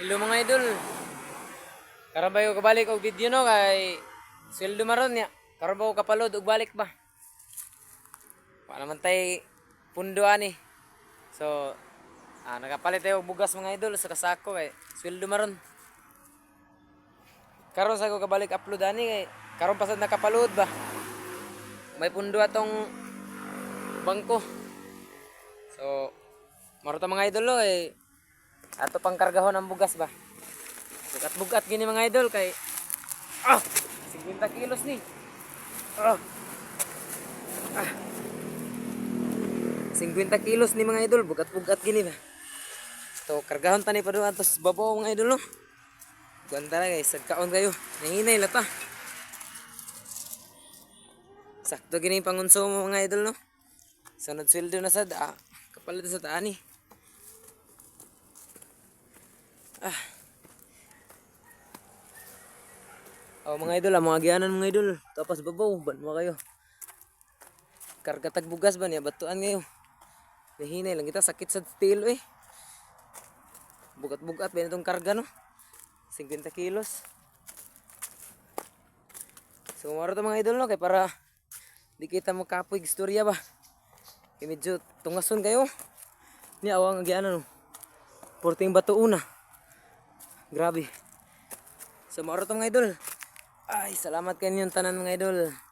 Hello mga idol. Karabay ko kabalik og video no kay sweldo maron niya. Karabay ko kapalod og balik ba. Wala naman tay pundo ani. So ah nagapalit tayo bugas mga idol sa kasako kay sweldo maron. Karon sa ko kabalik upload ani kay karon pasad nakapalod ba. May pundo atong bangko. So Maruta mga idol lo eh ato pang kargahon ang bugas ba. Bugat-bugat gini mga idol kay ah 50 kilos ni. Ah. Ah. 50 kilos ni mga idol, bugat-bugat gini ba. To kargahon tani pa doon atos babaw mga idol no. Ganda na guys, sagkaon kayo. Nanginay lata. Sakto gini pangunso mo mga idol no. Sunod sweldo na sad ah. Kapalit sa taani. Ah. Oh, mga idol, ah, mga gianan mga idol. Tapos babaw, ban mo kayo. Karga tag bugas ba niya, batuan ngayon. Nahinay lang kita, sakit sa tilo eh. Bugat-bugat ba itong karga no? 50 kilos. So, maro mga idol no, kay para di kita makapoy istorya ba. Kay medyo tungason kayo. Ni awang agianan no. Porting bato una. Grabe. So, maro to mga idol. Ay, salamat kayo tanan mga idol.